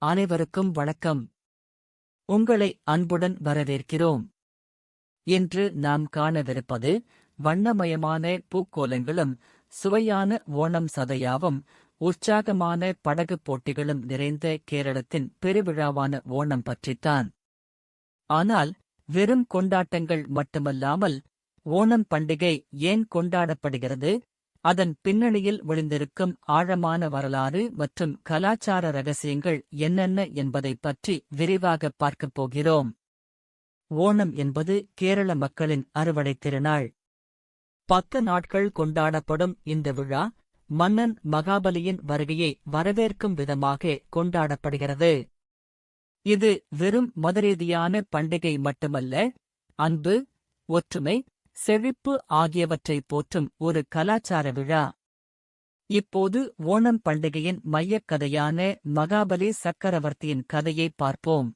அனைவருக்கும் வணக்கம். உங்களை அன்புடன் வரவேற்கிறோம். இன்று நாம் காணவிருப்பது வண்ணமயமான பூக்கோலங்களும் சுவையான ஓணம் சதையாவும் உற்சாகமான படகுப் போட்டிகளும் நிறைந்த கேரளத்தின் பெருவிழாவான ஓணம் பற்றித்தான். ஆனால் வெறும் கொண்டாட்டங்கள் மட்டுமல்லாமல் ஓணம் பண்டிகை ஏன் கொண்டாடப்படுகிறது? அதன் பின்னணியில் விழுந்திருக்கும் ஆழமான வரலாறு மற்றும் கலாச்சார ரகசியங்கள் என்னென்ன என்பதைப் பற்றி விரிவாக பார்க்கப் போகிறோம். ஓணம் என்பது கேரள மக்களின் அறுவடைத் திருநாள். பத்து நாட்கள் கொண்டாடப்படும் இந்த விழா மன்னன் மகாபலியின் வருகையை வரவேற்கும் விதமாக கொண்டாடப்படுகிறது. இது வெறும் மதரீதியான பண்டிகை மட்டுமல்ல அன்பு ஒற்றுமை செழிப்பு ஆகியவற்றை போற்றும் ஒரு கலாச்சார விழா. இப்போது ஓணம் பண்டிகையின் மையக் கதையான மகாபலி சக்கரவர்த்தியின் கதையை பார்ப்போம்.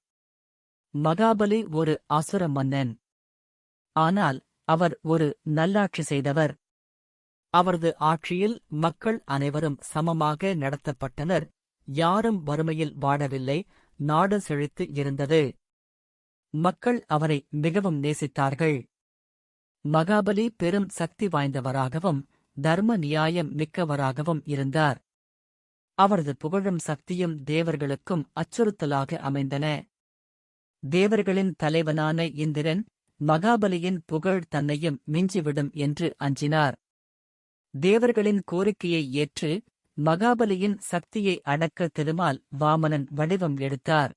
மகாபலி ஒரு அசுர மன்னன். ஆனால் அவர் ஒரு நல்லாட்சி செய்தவர். அவரது ஆட்சியில் மக்கள் அனைவரும் சமமாக நடத்தப்பட்டனர். யாரும் வறுமையில் வாடவில்லை. நாடு செழித்து இருந்தது. மக்கள் அவரை மிகவும் நேசித்தார்கள். மகாபலி பெரும் சக்தி வாய்ந்தவராகவும் தர்ம நியாயம் மிக்கவராகவும் இருந்தார். அவரது புகழும் சக்தியும் தேவர்களுக்கும் அச்சுறுத்தலாக அமைந்தன. தேவர்களின் தலைவனான இந்திரன் மகாபலியின் புகழ் தன்னையும் மிஞ்சிவிடும் என்று அஞ்சினார். தேவர்களின் கோரிக்கையை ஏற்று மகாபலியின் சக்தியை அடக்க திருமால் வாமனன் வடிவம் எடுத்தார்.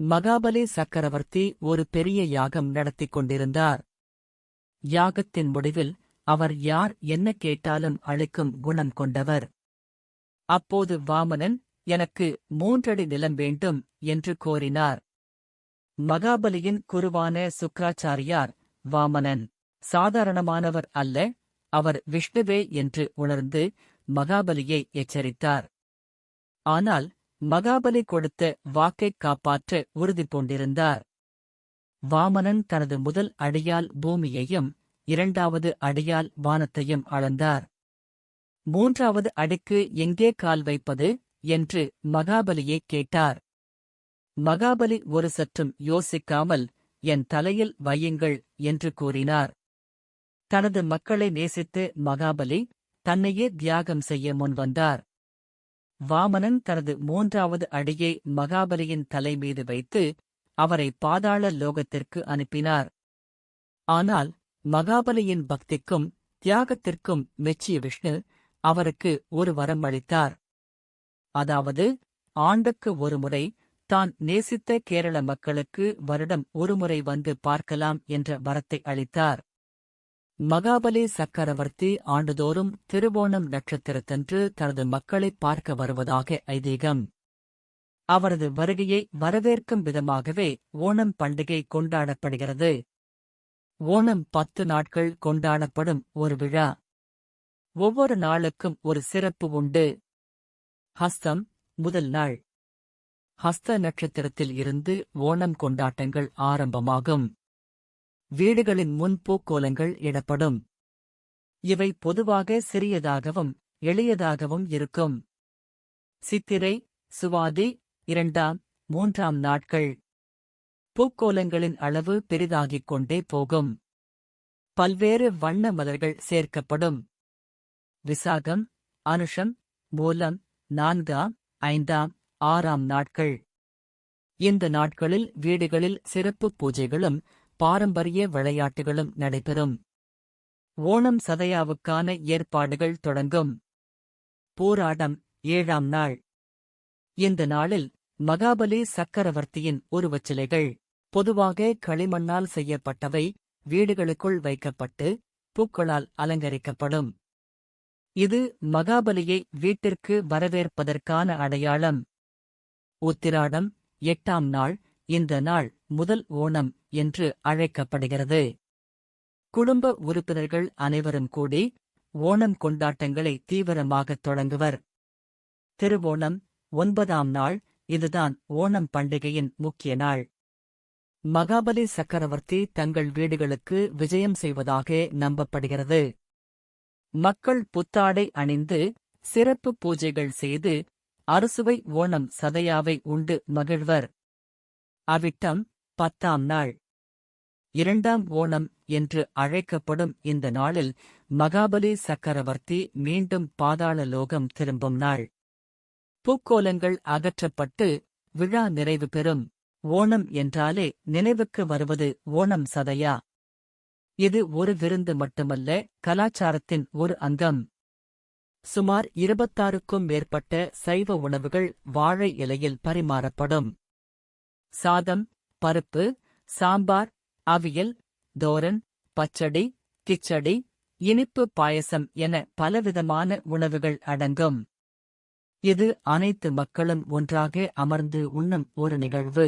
மகாபலி சக்கரவர்த்தி ஒரு பெரிய யாகம் நடத்திக் கொண்டிருந்தார். யாகத்தின் முடிவில் அவர் யார் என்ன கேட்டாலும் அளிக்கும் குணம் கொண்டவர். அப்போது வாமனன் எனக்கு மூன்றடி நிலம் வேண்டும் என்று கோரினார். மகாபலியின் குருவான சுக்ராச்சாரியார் வாமனன் சாதாரணமானவர் அல்ல. அவர் விஷ்ணுவே என்று உணர்ந்து மகாபலியை எச்சரித்தார். ஆனால் மகாபலி கொடுத்த வாக்கைக் காப்பாற்ற உறுதி பூண்டிருந்தார். வாமனன் தனது முதல் அடியால் பூமியையும் இரண்டாவது அடியால் வானத்தையும் அளந்தார். மூன்றாவது அடிக்கு எங்கே கால் வைப்பது? என்று மகாபலியை கேட்டார். மகாபலி ஒரு சற்றும் யோசிக்காமல் என் தலையில் வையுங்கள் என்று கூறினார். தனது மக்களை நேசித்து மகாபலி தன்னையே தியாகம் செய்ய முன்வந்தார் வாமனன் தனது மூன்றாவது அடியை மகாபலியின் தலைமீது வைத்து அவரை பாதாள லோகத்திற்கு அனுப்பினார். ஆனால் மகாபலியின் பக்திக்கும் தியாகத்திற்கும் மெச்சிய விஷ்ணு அவருக்கு ஒரு வரம் அளித்தார். அதாவது ஆண்டுக்கு ஒருமுறை தான் நேசித்த கேரள மக்களுக்கு வருடம் ஒருமுறை வந்து பார்க்கலாம் என்ற வரத்தை அளித்தார். மகாபலி சக்கரவர்த்தி ஆண்டுதோறும் திருவோணம் நட்சத்திரத்தன்று தனது மக்களை பார்க்க வருவதாக ஐதீகம். அவரது வருகையை வரவேற்கும் விதமாகவே ஓணம் பண்டிகை கொண்டாடப்படுகிறது. ஓணம் பத்து நாட்கள் கொண்டாடப்படும் ஒரு விழா. ஒவ்வொரு நாளுக்கும் ஒரு சிறப்பு உண்டு. ஹஸ்தம் முதல் நாள். ஹஸ்த நட்சத்திரத்தில் இருந்து ஓணம் கொண்டாட்டங்கள் ஆரம்பமாகும். வீடுகளின் முன்பூக்கோலங்கள் இடப்படும். இவை பொதுவாக சிறியதாகவும் எளியதாகவும் இருக்கும். சித்திரை சுவாதி இரண்டாம் மூன்றாம் நாட்கள். பூக்கோலங்களின் அளவு பெரிதாகிக் கொண்டே போகும். பல்வேறு வண்ண மலர்கள் சேர்க்கப்படும். விசாகம் அனுஷம் மூலம் நான்காம் ஐந்தாம் ஆறாம் நாட்கள். இந்த நாட்களில் வீடுகளில் சிறப்பு பூஜைகளும் பாரம்பரிய விளையாட்டுகளும் நடைபெறும். ஓணம் சதயாவுக்கான ஏற்பாடுகள் தொடங்கும். போராடம் ஏழாம் நாள். இந்த நாளில் மகாபலி சக்கரவர்த்தியின் உருவச்சிலைகள். பொதுவாக களிமண்ணால் செய்யப்பட்டவை வீடுகளுக்குள் வைக்கப்பட்டு பூக்களால் அலங்கரிக்கப்படும். இது மகாபலியை வீட்டிற்கு வரவேற்பதற்கான அடையாளம். உத்திராடம் எட்டாம் நாள் இந்த நாள் முதல் ஓணம் என்று அழைக்கப்படுகிறது. குடும்ப உறுப்பினர்கள் அனைவரும் கூடி ஓணம் கொண்டாட்டங்களை தீவிரமாகத் தொடங்குவர். திருவோணம் ஒன்பதாம் நாள் இதுதான் ஓணம் பண்டிகையின் முக்கிய நாள். மகாபலி சக்கரவர்த்தி தங்கள் வீடுகளுக்கு விஜயம் செய்வதாக நம்பப்படுகிறது. மக்கள் புத்தாடை அணிந்து சிறப்பு பூஜைகள் செய்து அறுசுவை ஓணம் சதையாவை உண்டு மகிழ்வர். அவிட்டம் பத்தாம் நாள். இரண்டாம் ஓணம் என்று அழைக்கப்படும் இந்த நாளில் மகாபலி சக்கரவர்த்தி மீண்டும் பாதாள லோகம் திரும்பும் நாள். பூக்கோலங்கள் அகற்றப்பட்டு விழா நிறைவு பெறும். ஓணம் என்றாலே நினைவுக்கு வருவது ஓணம் சதையா? இது ஒரு விருந்து மட்டுமல்ல கலாச்சாரத்தின் ஒரு அங்கம். சுமார் இருபத்தாறுக்கும் மேற்பட்ட சைவ உணவுகள் வாழை இலையில் பரிமாறப்படும். சாதம் பருப்பு சாம்பார் அவியல் தோரன் பச்சடி கிச்சடி இனிப்பு பாயசம் என பலவிதமான உணவுகள் அடங்கும். இது அனைத்து மக்களும் ஒன்றாக அமர்ந்து உண்ணும் ஒரு நிகழ்வு.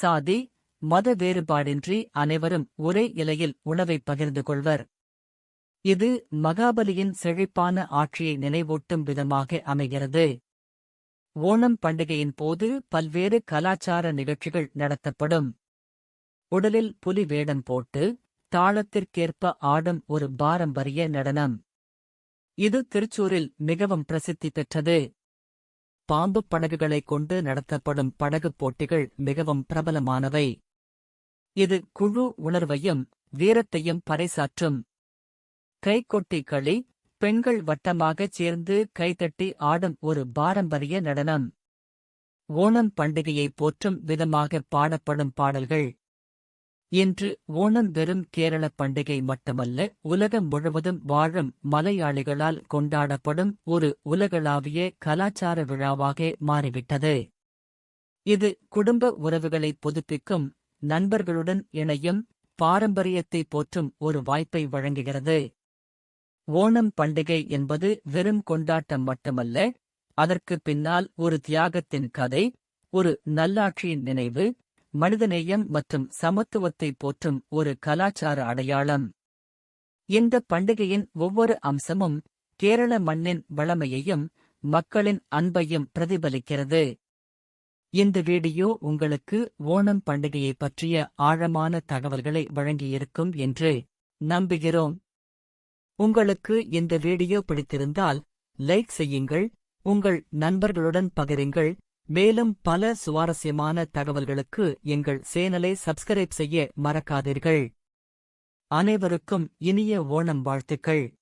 சாதி மத வேறுபாடின்றி அனைவரும் ஒரே இலையில் உணவை பகிர்ந்து கொள்வர். இது மகாபலியின் செழிப்பான ஆட்சியை நினைவூட்டும் விதமாக அமைகிறது. ஓணம் பண்டிகையின் போது பல்வேறு கலாச்சார நிகழ்ச்சிகள் நடத்தப்படும். உடலில் புலி வேடம் போட்டு தாளத்திற்கேற்ப ஆடும் ஒரு பாரம்பரிய நடனம். இது திருச்சூரில் மிகவும் பிரசித்தி பெற்றது. பாம்பு படகுகளைக் கொண்டு நடத்தப்படும் படகுப் போட்டிகள் மிகவும் பிரபலமானவை. இது குழு உணர்வையும் வீரத்தையும் பறைசாற்றும். கைகொட்டி களி பெண்கள் வட்டமாகச் சேர்ந்து கைதட்டி ஆடும் ஒரு பாரம்பரிய நடனம். ஓணம் பண்டிகையை போற்றும் விதமாக பாடப்படும் பாடல்கள். இன்று ஓணம் வெறும் கேரள பண்டிகை மட்டுமல்ல உலகம் முழுவதும் வாழும் மலையாளிகளால் கொண்டாடப்படும் ஒரு உலகளாவிய கலாச்சார விழாவாக மாறிவிட்டது. இது குடும்ப உறவுகளை புதுப்பிக்கும் நண்பர்களுடன் இணையும் பாரம்பரியத்தை போற்றும் ஒரு வாய்ப்பை வழங்குகிறது. ஓணம் பண்டிகை என்பது வெறும் கொண்டாட்டம் மட்டுமல்ல அதற்கு பின்னால் ஒரு தியாகத்தின் கதை ஒரு நல்லாட்சியின் நினைவு மனிதநேயம் மற்றும் சமத்துவத்தை போற்றும் ஒரு கலாச்சார அடையாளம். இந்த பண்டிகையின் ஒவ்வொரு அம்சமும் கேரள மண்ணின் வளமையையும் மக்களின் அன்பையும் பிரதிபலிக்கிறது. இந்த வீடியோ உங்களுக்கு ஓணம் பண்டிகையை பற்றிய ஆழமான தகவல்களை வழங்கியிருக்கும் என்று நம்புகிறோம். உங்களுக்கு இந்த வீடியோ பிடித்திருந்தால் லைக் செய்யுங்கள் உங்கள் நண்பர்களுடன் பகிருங்கள் மேலும் பல சுவாரஸ்யமான தகவல்களுக்கு எங்கள் சேனலை சப்ஸ்கிரைப் செய்ய மறக்காதீர்கள். அனைவருக்கும் இனிய ஓணம் வாழ்த்துக்கள்.